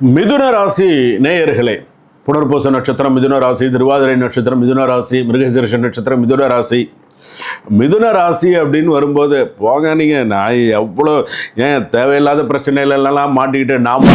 மிதுன ராசி நேயர்களே புனர்பூச நட்சத்திரம் மிதுன ராசி திருவாதிரை நட்சத்திரம் மிதுன ராசி மிருகசீரிஷ நட்சத்திரம் மிதுன ராசி. மிதுன ராசி அப்படின்னு வரும்போது போங்க நீங்க நான் எவ்வளோ ஏன் தேவையில்லாத பிரச்சனைகளெல்லாம் மாட்டிக்கிட்டு நாம்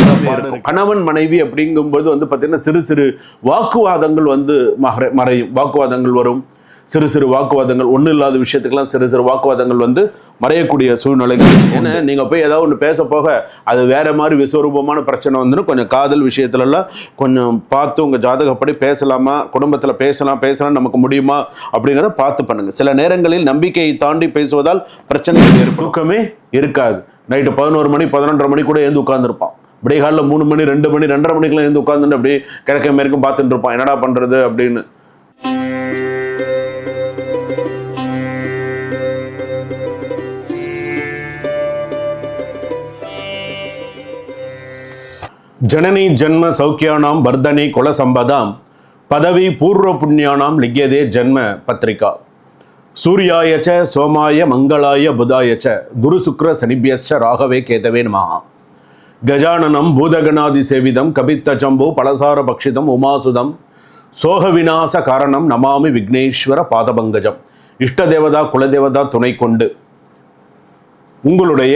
கணவன் மனைவி அப்படிங்கும்போது வந்து பார்த்தீங்கன்னா சிறு சிறு வாக்குவாதங்கள் வந்து மறை மறையும். வாக்குவாதங்கள் வரும். சிறு சிறு வாக்குவாதங்கள் ஒன்றும் இல்லாத விஷயத்துக்கெல்லாம் சிறு சிறு வாக்குவாதங்கள் வந்து மறையக்கூடிய சூழ்நிலைகள். ஏன்னா நீங்கள் போய் ஏதாவது ஒன்று பேச போக அது வேறு மாதிரி விஸ்வரூபமான பிரச்சனை வந்துன்னு கொஞ்சம் காதல் விஷயத்துலலாம் கொஞ்சம் பார்த்து உங்கள் ஜாதகப்படி பேசலாமா குடும்பத்தில் பேசலாம் பேசலாம் நமக்கு முடியுமா அப்படிங்கிறத பார்த்து பண்ணுங்கள் சில நேரங்களில் நம்பிக்கையை தாண்டி பேசுவதால் பிரச்சனைகள் ஏற்படும். தூக்கமே இருக்காது. நைட்டு பதினோரு மணி பதினொன்றரை மணி கூட ஏந்து உட்காந்துருப்பான் விடைகாலில் மூணு மணி ரெண்டு மணி ரெண்டரை மணிக்கெல்லாம் எழுந்து உட்காந்துட்டு அப்படியே கிழக்க மேற்கும் பார்த்துட்டு இருப்பான். என்னடா பண்ணுறது அப்படின்னு. ஜனனி ஜன்ம சௌக்கியானாம் வர்தனி குலசம்பதாம். பதவி பூர்வ புண்ணியானாம் லிக்கியதே ஜன்ம பத்திரிகா. சூர்யாய சோமாய மங்களாய புதாய ச குரு சுக்ர சனிபியஸ்ச ராகவே கேதவே நமஹ கஜானனம் பூதகணாதி சேவிதம் கபித்த ஜம்பு பலசார பக்ஷிதம் உமாசுதம் சோக விநாச காரணம் நமாமி விக்னேஸ்வர பாதபங்கஜம். இஷ்ட தேவதா குலதேவதா துணை கொண்டு. உங்களுடைய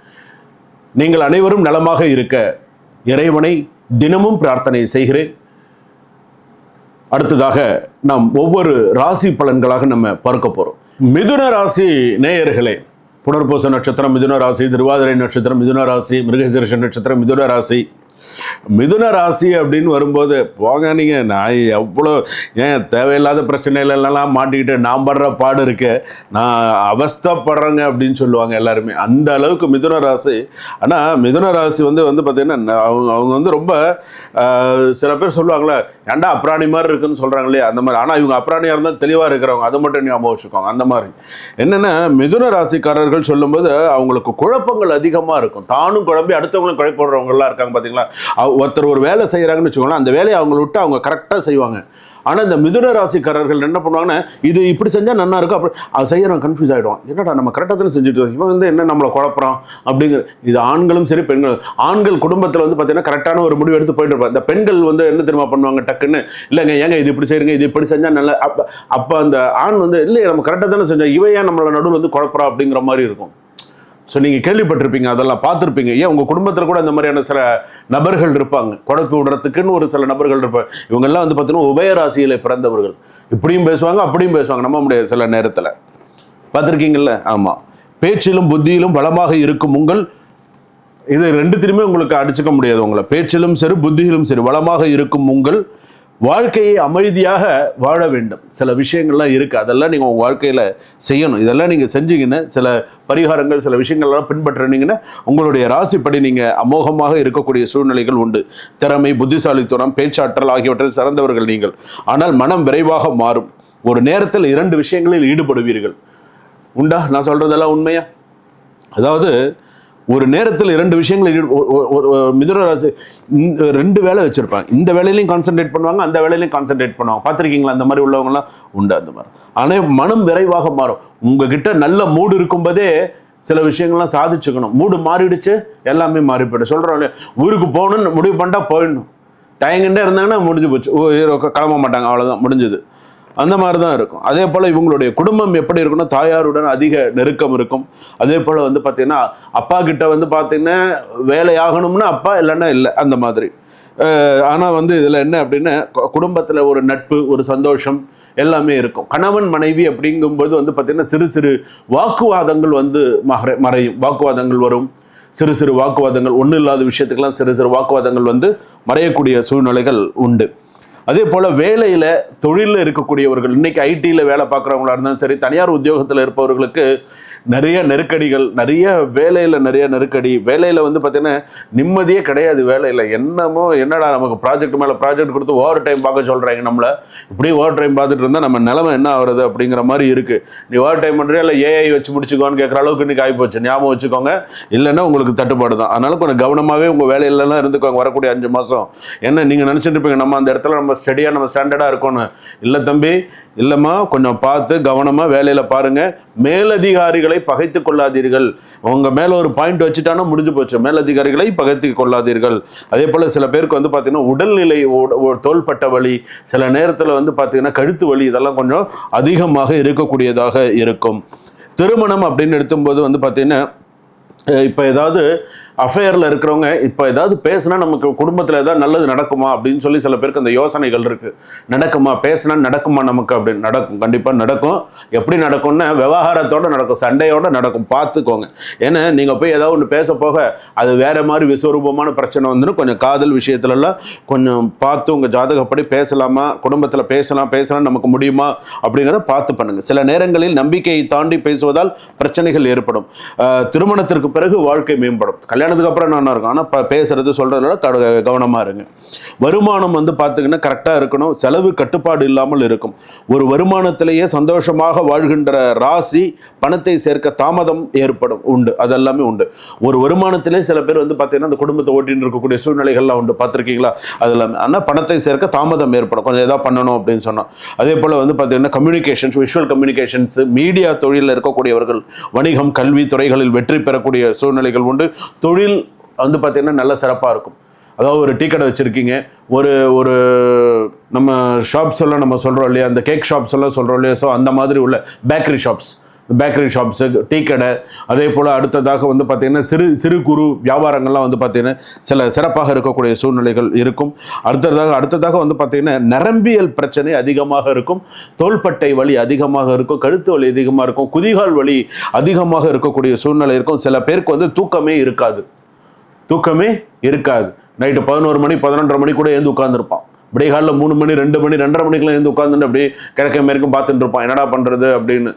நீங்கள் அனைவரும் நலமாக இருக்க இறைவனை தினமும் பிரார்த்தனை செய்கிறேன். அடுத்ததாக நாம் ஒவ்வொரு ராசி பலன்களாக நம்ம பார்க்க போகிறோம் மிதுன ராசி நேயர்களே புனர்பூச நட்சத்திரம் மிதுன ராசி திருவாதிரை நட்சத்திரம் மிதுன ராசி மிருகசீரிஷ நட்சத்திரம் மிதுன ராசி மிதுன ராசி அப்படின்னு வரும்போது போங்க நீங்கள் நான் எவ்வளோ ஏன் தேவையில்லாத பிரச்சனைகளெல்லாம் மாட்டிக்கிட்டு நான் படுற பாடு இருக்கு. நான் அவஸ்தைப்படுறேங்க அப்படின்னு சொல்லுவாங்க எல்லாருமே. அந்த அளவுக்கு மிதுன ராசி. ஆனால் மிதுன ராசி வந்து வந்து பார்த்திங்கன்னா அவங்க அவங்க வந்து ரொம்ப சில பேர் சொல்லுவாங்களே ஏன்டா அப்ராணி மாதிரி இருக்குன்னு சொல்கிறாங்க இல்லையா? அந்த மாதிரி. ஆனால் இவங்க அப்ராணியாக இருந்தால் தெளிவாக இருக்கிறவங்க அது மட்டும் ஞாபகம் வச்சுக்கோங்க அந்த மாதிரி. என்னென்னா மிதுன ராசிக்காரர்கள் சொல்லும்போது அவங்களுக்கு குழப்பங்கள் அதிகமாக இருக்கும். தானும் குழம்பி அடுத்தவங்களும் குழப்பிடுறவங்களாம் இருக்காங்க பார்த்தீங்களா ஒருத்தர் ஒரு வேலை செய்கிறாங்கன்னு வச்சுக்கோங்களேன் அந்த வேலையை அவங்கள விட்டு அவங்க கரெக்டாக செய்வாங்க. ஆனால் இந்த மிதுன ராசிக்காரர்கள் என்ன பண்ணுவாங்கன்னா இது இப்படி செஞ்சால் நல்லா இருக்கும் அப்படி அது செய்யறவன் கன்ஃபியூஸ் ஆகிடுவான் என்னடா நம்ம கரெக்டாக தானே செஞ்சுட்டு இருக்கோம். இவன் வந்து என்ன நம்மளை குழப்பறான்? அப்படிங்கிற இது ஆண்களும் சரி பெண்களும் ஆண்கள் குடும்பத்தில் வந்து பார்த்தீங்கன்னா கரெக்டான ஒரு முடிவு எடுத்து போயிட்டு இருப்பாங்க. இந்த பெண்கள் வந்து என்ன தெரியுமா பண்ணுவாங்க டக்குன்னு இல்லைங்க ஏங்க இது இப்படி செய்யுங்க இது இப்படி செஞ்சால் நல்லா அப்போ அப்போ அந்த ஆண் வந்து இல்லையே நம்ம கரெக்டாக தானே செஞ்சோம் இவன் ஏன் நம்மளை நடுவில் வந்து குழப்பறா அப்படிங்கிற மாதிரி இருக்கும். ஸோ நீங்கள் கேள்விப்பட்டிருப்பீங்க அதெல்லாம் பார்த்துருப்பீங்க. ஏன் உங்கள் குடும்பத்தில் கூட இந்த மாதிரியான சில நபர்கள் இருப்பாங்க. குழப்பி விடுறதுக்குன்னு ஒரு சில நபர்கள் இருப்பாங்க. இவங்கெல்லாம் வந்து பார்த்தீங்கன்னா உபயராசியில பிறந்தவர்கள். இப்படியும் பேசுவாங்க அப்படியும் பேசுவாங்க. நம்ப முடியாது சில நேரத்தில். பார்த்துருக்கீங்கல்ல? ஆமாம் பேச்சிலும் புத்தியிலும் வளமாக இருக்கும் உங்கள் இது ரெண்டுத்திலுமே உங்களுக்கு அடிச்சுக்க முடியாது உங்களை. பேச்சிலும் சரி புத்தியிலும் சரி வளமாக இருக்கும் உங்கள் வாழ்க்கையை அமைதியாக வாழ வேண்டும். சில விஷயங்கள்லாம் இருக்குது அதெல்லாம் நீங்கள் உங்கள் வாழ்க்கையில் செய்யணும். இதெல்லாம் நீங்கள் செஞ்சீங்கன்னா சில பரிகாரங்கள் சில விஷயங்கள்லாம் பின்பற்றினீங்கன்னா உங்களுடைய ராசிப்படி நீங்கள் அமோகமாக இருக்கக்கூடிய சூழ்நிலைகள் உண்டு. திறமை புத்திசாலித்துவம் பேச்சாற்றல் ஆகியவற்றில் சிறந்தவர்கள் நீங்கள். ஆனால் மனம் விரைவாக மாறும். ஒரு நேரத்தில் இரண்டு விஷயங்களில் ஈடுபடுவீர்கள். உண்டா? நான் சொல்கிறதெல்லாம் உண்மையா? அதாவது ஒரு நேரத்தில் இரண்டு விஷயங்கள் ஒரு மிதுன ராசி ரெண்டு வேலை வச்சுருப்பாங்க. இந்த வேலையிலையும் கான்சென்ட்ரேட் பண்ணுவாங்க அந்த வேலையிலையும் கான்சென்ட்ரேட் பண்ணுவாங்க. பார்த்துருக்கீங்களா? அந்த மாதிரி உள்ளவங்கலாம் உண்டு அந்த மாதிரி. ஆனால் மனம் விரைவாக மாறும். உங்ககிட்ட நல்ல மூடு இருக்கும்போதே சில விஷயங்கள்லாம் சாதிச்சுக்கணும். மூடு மாறிடுச்சு எல்லாமே மாறி போயிடும். சொல்கிறோம் இல்லையா? ஊருக்கு போகணும்னு முடிவு பண்ணிட்டா போயிடணும். தயங்கிட்டே இருந்தாங்கன்னா முடிஞ்சு போச்சு. கிளம்ப மாட்டாங்க. அவ்வளோதான் முடிஞ்சுது. அந்த மாதிரி தான் இருக்கும். அதே போல் இவங்களுடைய குடும்பம் எப்படி இருக்குன்னா தாயாருடன் அதிக நெருக்கம் இருக்கும். அதே போல் வந்து பார்த்தீங்கன்னா அப்பா கிட்ட வந்து பார்த்தீங்கன்னா வேலையாகணும்னு அப்பா இல்லைன்னா இல்லை அந்த மாதிரி. ஆனால் வந்து இதில் என்ன அப்படின்னா குடும்பத்தில் ஒரு நட்பு ஒரு சந்தோஷம் எல்லாமே இருக்கும். கணவன் மனைவி அப்படிங்கும்போது வந்து பார்த்தீங்கன்னா சிறு சிறு வாக்குவாதங்கள் வந்து மறை மறையும். வாக்குவாதங்கள் வரும். சிறு சிறு வாக்குவாதங்கள் ஒன்றும் இல்லாத விஷயத்துக்கெல்லாம் சிறு சிறு வாக்குவாதங்கள் வந்து மறையக்கூடிய சூழ்நிலைகள் உண்டு. அதே போல் வேலையில் தொழிலில் இருக்கக்கூடியவர்கள் இன்றைக்கி ஐடியில் வேலை பார்க்குறவங்களா இருந்தாலும் சரி தனியார் உத்தியோகத்தில் இருப்பவர்களுக்கு நிறைய நெருக்கடிகள் நிறைய வேலையில் நிறைய நெருக்கடி. வேலையில் வந்து பார்த்தீங்கன்னா நிம்மதியே கிடையாது வேலையில். என்னமோ என்னடா நமக்கு ப்ராஜெக்ட் மேலே ப்ராஜெக்ட் கொடுத்து ஓவர் டைம் பார்க்க சொல்கிறாங்க நம்மளை. இப்படி ஓவர் டைம் பார்த்துட்டு இருந்தால் நம்ம நிலமை என்ன ஆகுறது அப்படிங்கிற மாதிரி இருக்குது நீ ஓவர் டைம் பண்ணுறியா இல்லை ஏஐ வச்சு முடிச்சுக்கோன்னு கேட்குற அளவுக்கு இன்றைக்கி ஆகிப்போச்சு ஞாபகம் வச்சுக்கோங்க. இல்லைன்னா உங்களுக்கு தட்டுப்பாடு தான். அதனால கொஞ்சம் கவனமாகவே உங்கள் வேலையிலலாம் இருந்துக்கோங்க. வரக்கூடிய அஞ்சு மாதம் என்ன நீங்கள் நினச்சிட்டு இருப்பீங்க நம்ம அந்த இடத்துல நம்ம ஸ்டடியாக நம்ம ஸ்டாண்டர்டாக இருக்கணும் இல்லை தம்பி இல்லைம்மா கொஞ்சம் பார்த்து கவனமாக வேலையில் பாருங்கள் மேலதிகாரிகளை பகைத்து கொள்ளாதீர்கள். உங்க மேலே ஒரு பாயிண்ட் வச்சுட்டானா முடிஞ்சு போச்சு. மேலதிகாரிகளை பகைத்து கொள்ளாதீர்கள். அதே போல் சில பேருக்கு வந்து பார்த்திங்கன்னா உடல்நிலை தோள்பட்ட வலி சில நேரத்தில் வந்து பார்த்திங்கன்னா கழுத்து வலி இதெல்லாம் கொஞ்சம் அதிகமாக இருக்கக்கூடியதாக இருக்கும். திருமணம் அப்படின்னு எடுத்தும்போது வந்து பார்த்திங்கன்னா இப்போ ஏதாவது அஃபேரில் இருக்கிறவங்க இப்போ ஏதாவது பேசுனா நமக்கு குடும்பத்தில் ஏதாவது நல்லது நடக்குமா அப்படின்னு சொல்லி சில பேருக்கு அந்த யோசனைகள் இருக்குது நடக்குமா? பேசுனா நடக்குமா நமக்கு அப்படின்னு நடக்கும். கண்டிப்பாக நடக்கும். எப்படி நடக்கும்னா விவகாரத்தோட நடக்கும். சண்டையோடு நடக்கும். பார்த்துக்கோங்க. ஏன்னா நீங்கள் போய் ஏதாவது ஒன்று பேச போக அது வேறு மாதிரி விஸ்வரூபமான பிரச்சனை வந்துன்னு கொஞ்சம் காதல் விஷயத்துலலாம் கொஞ்சம் பார்த்து உங்கள் ஜாதகப்படி பேசலாமா? குடும்பத்தில் பேசலாம். பேசலாம். நமக்கு முடியுமா? அப்படிங்கிறத பார்த்து பண்ணுங்கள் சில நேரங்களில் நம்பிக்கையை தாண்டி பேசுவதால் பிரச்சனைகள் ஏற்படும். திருமணத்திற்கு பிறகு வாழ்க்கை மேம்படும். கல்யாணத்துக்கு அப்புறம் என்ன இருக்கும் ஆனால் இப்போ பேசுறது சொல்கிறதுல கவனமாக இருங்க. வருமானம் வந்து பார்த்தீங்கன்னா கரெக்டாக இருக்கணும். செலவு கட்டுப்பாடு இல்லாமல் இருக்கும். ஒரு வருமானத்திலேயே சந்தோஷமாக வாழ்கின்ற ராசி பணத்தை சேர்க்க தாமதம் ஏற்படும். உண்டு. அதெல்லாமே உண்டு. ஒரு வருமானத்திலே சில பேர் வந்து பார்த்தீங்கன்னா அந்த குடும்பத்தை ஓட்டின்னு இருக்கக்கூடிய சூழ்நிலைகள்லாம் உண்டு. பார்த்துருக்கீங்களா அது ஆனால் பணத்தை சேர்க்க தாமதம் ஏற்படும். கொஞ்சம் எதாவது பண்ணணும் அப்படின்னு சொன்னோம் அதே போல் வந்து பார்த்தீங்கன்னா கம்யூனிகேஷன்ஸ் விஷுவல் கம்யூனிகேஷன்ஸ் மீடியா தொழிலில் இருக்கக்கூடியவர்கள் வணிகம் கல்வி துறைகளில் வெற்றி பெறக்கூடிய சூழ்நிலைகள் உண்டு. தொழில் வந்து பார்த்தீங்கன்னா நல்ல சிறப்பாக இருக்கும். அதாவது ஒரு டீ கடை வச்சுருக்கீங்க. ஒரு ஒரு நம்ம ஷாப்ஸ் எல்லாம் நம்ம சொல்கிறோம் இல்லையா? அந்த கேக் ஷாப்ஸ் எல்லாம் சொல்கிறோம் இல்லையா? ஸோ அந்த மாதிரி உள்ள bakery shops bakery shops tea கடை அதே போல் அடுத்ததாக வந்து பார்த்திங்கன்னா சிறு சிறு குறு வியாபாரங்கள்லாம் வந்து பார்த்திங்கன்னா சில சிறப்பாக இருக்கக்கூடிய சூழ்நிலைகள் இருக்கும். அடுத்ததாக அடுத்ததாக வந்து பார்த்திங்கன்னா நரம்பியல் பிரச்சனை அதிகமாக இருக்கும். தோள்பட்டை வலி அதிகமாக இருக்கும். கழுத்து வலி அதிகமாக இருக்கும். குதிகால் வலி அதிகமாக இருக்கக்கூடிய சூழ்நிலை இருக்கும். சில பேருக்கு வந்து தூக்கமே இருக்காது. தூக்கமே இருக்காது. நைட்டு பதினோரு மணி பதினொன்றரை மணி கூட ஏந்து உட்காந்துருப்பான் விடைகாலில் மூணு மணி ரெண்டு மணி ரெண்டரை மணிக்கெல்லாம் ஏந்து உட்காந்துட்டு அப்படியே கிழக்க மேற்கும் பார்த்துட்டு இருப்பான். என்னடா பண்ணுறது அப்படின்னு.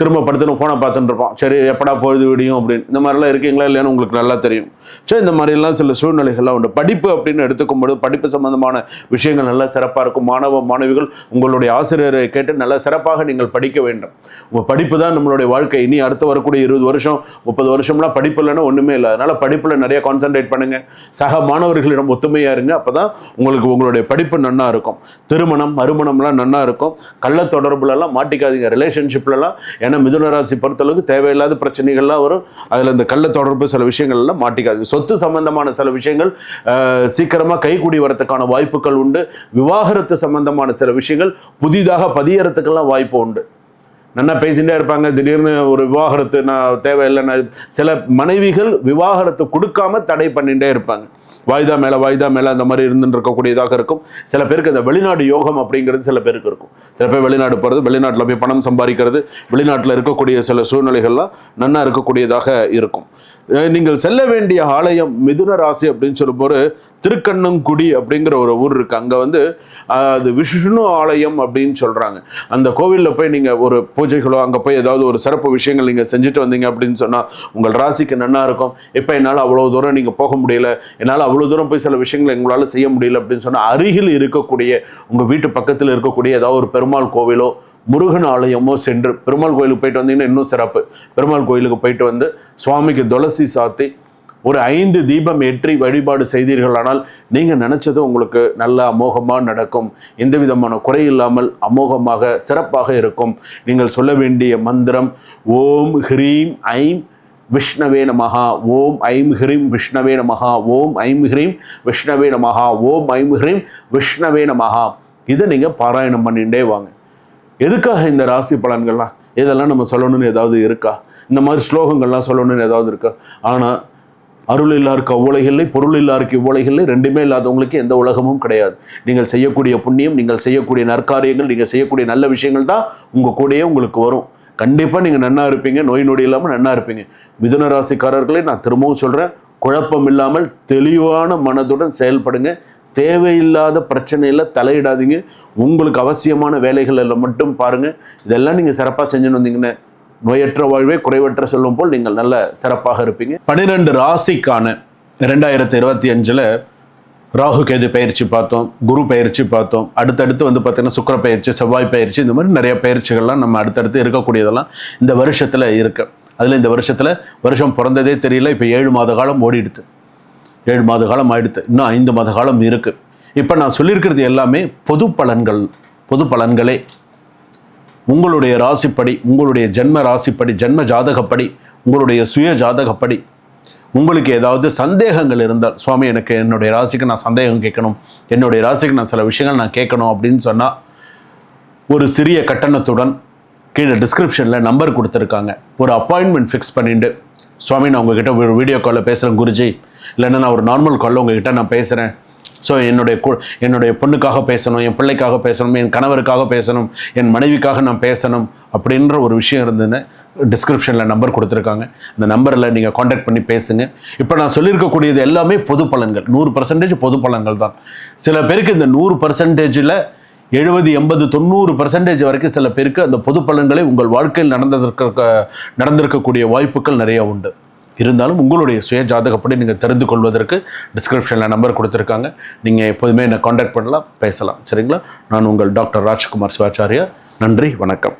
திரும்ப படுத்துன்னு ஃபோனை பார்த்துட்டு இருப்பான். சரி எப்படா பொழுது விடியும் அப்படின்னு. இந்த மாதிரிலாம் இருக்கீங்களா இல்லையான்னு உங்களுக்கு நல்லா தெரியும். சரி இந்த மாதிரிலாம் சில சூழ்நிலைகள்லாம் உண்டு. படிப்பு அப்படின்னு எடுத்துக்கும்போது படிப்பு சம்பந்தமான விஷயங்கள் நல்லா சிறப்பாக இருக்கும். மாணவ மாணவிகள் உங்களுடைய ஆசிரியரை கேட்டு நல்லா சிறப்பாக நீங்கள் படிக்க வேண்டும். உங்கள் படிப்பு தான் நம்மளுடைய வாழ்க்கை. இனி அடுத்து வரக்கூடிய இருபது வருஷம் முப்பது வருஷம்லாம் படிப்பு இல்லைன்னா ஒன்றுமே இல்லை. அதனால் படிப்பில் நிறைய கான்சென்ட்ரேட் பண்ணுங்கள் சக மாணவர்களிடம் ஒத்துமையாக இருங்க. அப்போ தான் உங்களுக்கு உங்களுடைய படிப்பு நன்னா இருக்கும். திருமணம் மறுமணம்லாம் நன்னா இருக்கும். கள்ள தொடர்புலலாம் மாட்டிக்காதீங்க ரிலேஷன்ஷிப்லலாம் ஏன்னா மிதுன ராசி பொறுத்தளவுக்கு தேவையில்லாத பிரச்சனைகள்லாம் வரும். அதில் இந்த கள்ள தொடர்பு சில விஷயங்கள்லாம் மாட்டிக்காது. சொத்து சம்பந்தமான சில விஷயங்கள் சீக்கிரமாக கைகூடி வரத்துக்கான வாய்ப்புகள் உண்டு. விவாகரத்து சம்பந்தமான சில விஷயங்கள் புதிதாக பதியறதுக்கெல்லாம் வாய்ப்பு உண்டு. நல்லா பேசிகிட்டே இருப்பாங்க. திடீர்னு ஒரு விவாகரத்து நான் தேவையில்லைன்னா சில மனைவிகள் விவாகரத்து கொடுக்காம தடை பண்ணிகிட்டே இருப்பாங்க. வாய்தா மேலே வாய்தா மேலே அந்த மாதிரி இருந்துட்டு இருக்கக்கூடியதாக இருக்கும். சில பேருக்கு இந்த வெளிநாடு யோகம் அப்படிங்கிறது சில பேருக்கு இருக்கும். சில பேர் வெளிநாடு போகிறது வெளிநாட்டில் போய் பணம் சம்பாதிக்கிறது வெளிநாட்டில் இருக்கக்கூடிய சில சூழ்நிலைகள்லாம் நன்னா இருக்கக்கூடியதாக இருக்கும். நீங்கள் செல்ல வேண்டிய ஆலயம் மிதுன ராசி அப்படின்னு சொல்லும்போது திருக்கண்ணங்குடி அப்படிங்கிற ஒரு ஊர் இருக்கு. அங்கே வந்து அது விஷ்ணு ஆலயம் அப்படின்னு சொல்கிறாங்க அந்த கோவிலில் போய் நீங்கள் ஒரு பூஜைகளோ அங்கே போய் ஏதாவது ஒரு சிறப்பு விஷயங்கள் நீங்கள் செஞ்சுட்டு வந்தீங்க அப்படின்னு சொன்னால் உங்கள் ராசிக்கு நன்னா இருக்கும். இப்போ என்னால் அவ்வளோ தூரம் நீங்கள் போக முடியல என்னால் அவ்வளோ தூரம் போய் சில விஷயங்களை எங்களால் செய்ய முடியல அப்படின்னு சொன்னால் அருகில் இருக்கக்கூடிய உங்கள் வீட்டு பக்கத்தில் இருக்கக்கூடிய ஏதாவது ஒரு பெருமாள் கோவிலோ முருகன் ஆலயமோ சென்று பெருமாள் கோயிலுக்கு போயிட்டு வந்தீங்கன்னா இன்னும் சிறப்பு. பெருமாள் கோயிலுக்கு போயிட்டு வந்து சுவாமிக்கு துளசி சாத்தி ஒரு ஐந்து தீபம் ஏற்றி வழிபாடு செய்தீர்களானால் நீங்கள் நினச்சது உங்களுக்கு நல்ல அமோகமாக நடக்கும். எந்த விதமான குறை இல்லாமல் அமோகமாக சிறப்பாக இருக்கும். நீங்கள் சொல்ல வேண்டிய மந்திரம் ஓம் ஹ்ரீம் ஐம் விஷ்ணவே நமகா ஓம் ஐம் ஹ்ரீம் விஷ்ணவே நமகா ஓம் ஐம் ஹ்ரீம் விஷ்ணவே நமகா ஓம் ஐம் ஹ்ரீம் விஷ்ணவே நமகா இதை நீங்கள் பாராயணம் பண்ணிகிட்டே வாங்க. எதுக்காக இந்த ராசி பலன்கள்லாம்? இதெல்லாம் நம்ம சொல்லணும்னு ஏதாவது இருக்கா? இந்த மாதிரி ஸ்லோகங்கள்லாம் சொல்லணும்னு ஏதாவது இருக்கா? ஆனால் அருள் இல்லாருக்கு அவ்வுலகில்லை பொருள் இல்லாருக்கு இவ்வுலகில்லை ரெண்டுமே இல்லாதவங்களுக்கு எந்த உலகமும் கிடையாது. நீங்கள் செய்யக்கூடிய புண்ணியம் நீங்கள் செய்யக்கூடிய நற்காரியங்கள் நீங்கள் செய்யக்கூடிய நல்ல விஷயங்கள் தான் உங்கள் கூடயே உங்களுக்கு வரும். கண்டிப்பாக நீங்கள் நன்னா இருப்பீங்க நோய் நொடி இல்லாமல் நன்னா இருப்பீங்க. மிதுன ராசிக்காரர்களை நான் திரும்பவும் சொல்கிறேன் குழப்பம் இல்லாமல் தெளிவான மனதுடன் செயல்படுங்க. தேவையில்லாத பிரச்சனையில் தலையிடாதீங்க. உங்களுக்கு அவசியமான வேலைகளில் மட்டும் பாருங்கள் இதெல்லாம் நீங்கள் சிறப்பாக செஞ்சுன்னு வந்தீங்கன்னா நோயற்ற வாழ்வே குறைவற்ற செல்லும் போல் நீங்கள் நல்ல சிறப்பாக இருப்பீங்க. பன்னிரெண்டு ராசிக்கான ரெண்டாயிரத்தி இருபத்தி அஞ்சில் ராகு கேது பயிற்சி பார்த்தோம் குரு பயிற்சி பார்த்தோம். அடுத்தடுத்து வந்து பார்த்திங்கன்னா சுக்கர பயிற்சி செவ்வாய் பயிற்சி இந்த மாதிரி நிறைய பயிற்சிகள்லாம் நம்ம அடுத்தடுத்து இருக்கக்கூடியதெல்லாம் இந்த வருஷத்தில் இருக்கு. அதில் இந்த வருஷத்தில் வருஷம் பிறந்ததே தெரியல இப்போ ஏழு மாத காலம் ஓடிடுது. ஏழு மாத காலம் ஆயிடுத்து. இன்னும் ஐந்து மாத காலம் இருக்குது இப்போ நான் சொல்லியிருக்கிறது எல்லாமே பொது பலன்கள் பொது பலன்களே. உங்களுடைய ராசிப்படி உங்களுடைய ஜென்ம ராசிப்படி ஜென்ம ஜாதகப்படி உங்களுடைய சுய ஜாதகப்படி உங்களுக்கு ஏதாவது சந்தேகங்கள் இருந்தால் சுவாமி எனக்கு என்னுடைய ராசிக்கு நான் சந்தேகம் கேட்கணும். என்னுடைய ராசிக்கு நான் சில விஷயங்கள் நான் கேட்கணும் அப்படின்னு சொன்னால் ஒரு சிறிய கட்டணத்துடன் கீழே டிஸ்கிரிப்ஷனில் நம்பர் கொடுத்துருக்காங்க. ஒரு அப்பாயின்மெண்ட் ஃபிக்ஸ் பண்ணிட்டு சுவாமி நான் உங்ககிட்ட ஒரு வீடியோ காலில் பேசுகிறேன் குருஜி. இல்லைன்னா நான் ஒரு நார்மல் காலில் உங்ககிட்ட நான் பேசுகிறேன் ஸோ என்னுடைய கு என்னுடைய பொண்ணுக்காக பேசணும் என் பிள்ளைக்காக பேசணும் என் கணவருக்காக பேசணும் என் மனைவிக்காக நான் பேசணும் அப்படின்ற ஒரு விஷயம் இருந்ததுன்னு டிஸ்கிரிப்ஷனில் நம்பர் கொடுத்துருக்காங்க. அந்த நம்பரில் நீங்கள் காண்டாக்ட் பண்ணி பேசுங்க. இப்போ நான் சொல்லியிருக்கக்கூடியது எல்லாமே பொது பலன்கள். நூறு பர்சன்டேஜ் பொது பலன்கள் தான். சில பேருக்கு இந்த நூறு பர்சன்டேஜில் எழுபது எண்பது தொண்ணூறு பர்சன்டேஜ் வரைக்கும் சில பேருக்கு அந்த பொது பலன்களை உங்கள் வாழ்க்கையில் நடந்ததற்கு நடந்திருக்கக்கூடிய வாய்ப்புகள் நிறைய உண்டு. இருந்தாலும் உங்களுடைய சுய ஜாதகப்படி நீங்கள் தெரிந்து கொள்வதற்கு டிஸ்கிரிப்ஷனில் நம்பர் கொடுத்துருக்காங்க. நீங்கள் எப்போதுமே என்னை காண்டாக்ட் பண்ணலாம் பேசலாம். சரிங்களா? நான் உங்கள் டாக்டர் ராஜ்குமார் சிவாச்சாரியா நன்றி வணக்கம்.